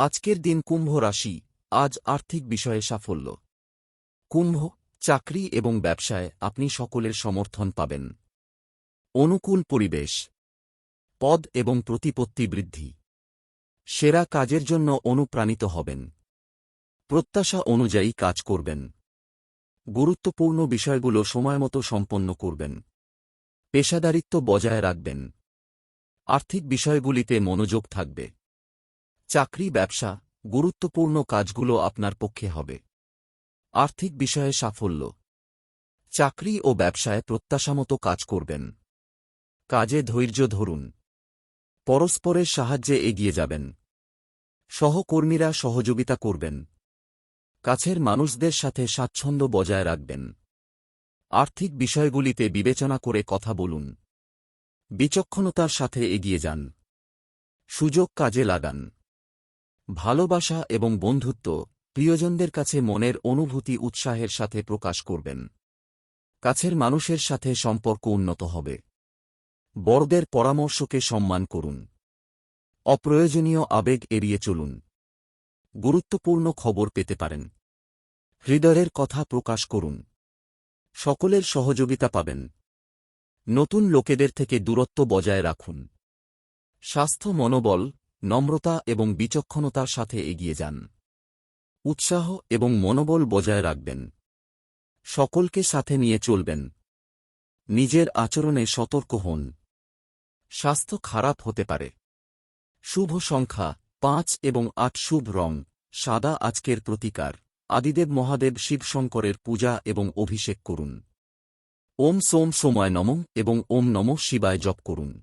আজকের দিন কুম্ভ রাশি, আজ আর্থিক বিষয়ে সাফল্য। কুম্ভ, চাকরি এবং ব্যবসায় আপনি সকলের সমর্থন পাবেন। অনুকূল পরিবেশ। পদ এবং প্রতিপত্তি বৃদ্ধি। সেরা কাজের জন্য অনুপ্রাণিত হবেন। প্রত্যাশা অনুযায়ী কাজ করবেন। গুরুত্বপূর্ণ বিষয়গুলো সময়মতো সম্পন্ন করবেন। পেশাদারিত্ব বজায় রাখবেন। আর্থিক বিষয়গুলিতে মনোযোগ থাকবে। চাকরি, ব্যবসা গুরুত্বপূর্ণ কাজগুলো আপনার পক্ষে হবে। আর্থিক বিষয়ে সাফল্য। চাকরি ও ব্যবসায় প্রত্যাশামতো কাজ করবেন। কাজে ধৈর্য ধরুন। পরস্পরের সাহায্যে এগিয়ে যাবেন। সহকর্মীরা সহযোগিতা করবেন। কাছের মানুষদের সাথে স্বাচ্ছন্দ্য বজায় রাখবেন। আর্থিক বিষয়গুলিতে বিবেচনা করে কথা বলুন। বিচক্ষণতার সাথে এগিয়ে যান। সুযোগ কাজে লাগান। ভালোবাসা এবং বন্ধুত্ব প্রিয়জনদের কাছে মনের অনুভূতি উৎসাহের সাথে প্রকাশ করবেন। কাছের মানুষের সাথে সম্পর্ক উন্নত হবে। বড়দের পরামর্শকে সম্মান করুন। অপ্রয়োজনীয় আবেগ এড়িয়ে চলুন। গুরুত্বপূর্ণ খবর পেতে পারেন। হৃদয়ের কথা প্রকাশ করুন। সকলের সহযোগিতা পাবেন। নতুন লোকেদের থেকে দূরত্ব বজায় রাখুন। স্বাস্থ্য মনোবল নম্রতা এবং বিচক্ষণতার সাথে এগিয়ে যান। উৎসাহ এবং মনোবল বজায় রাখবেন। সকলকে সাথে নিয়ে চলবেন। নিজের আচরণে সতর্ক হন। স্বাস্থ্য খারাপ হতে পারে। শুভ সংখ্যা পাঁচ এবং আট শুভ রং, সাদা আজকের প্রতিকার। আদিদেব মহাদেব শিবশঙ্করের পূজা এবং অভিষেক করুন। ওম সোম সময় নম এবং ওম নম শিবায় জপ করুন।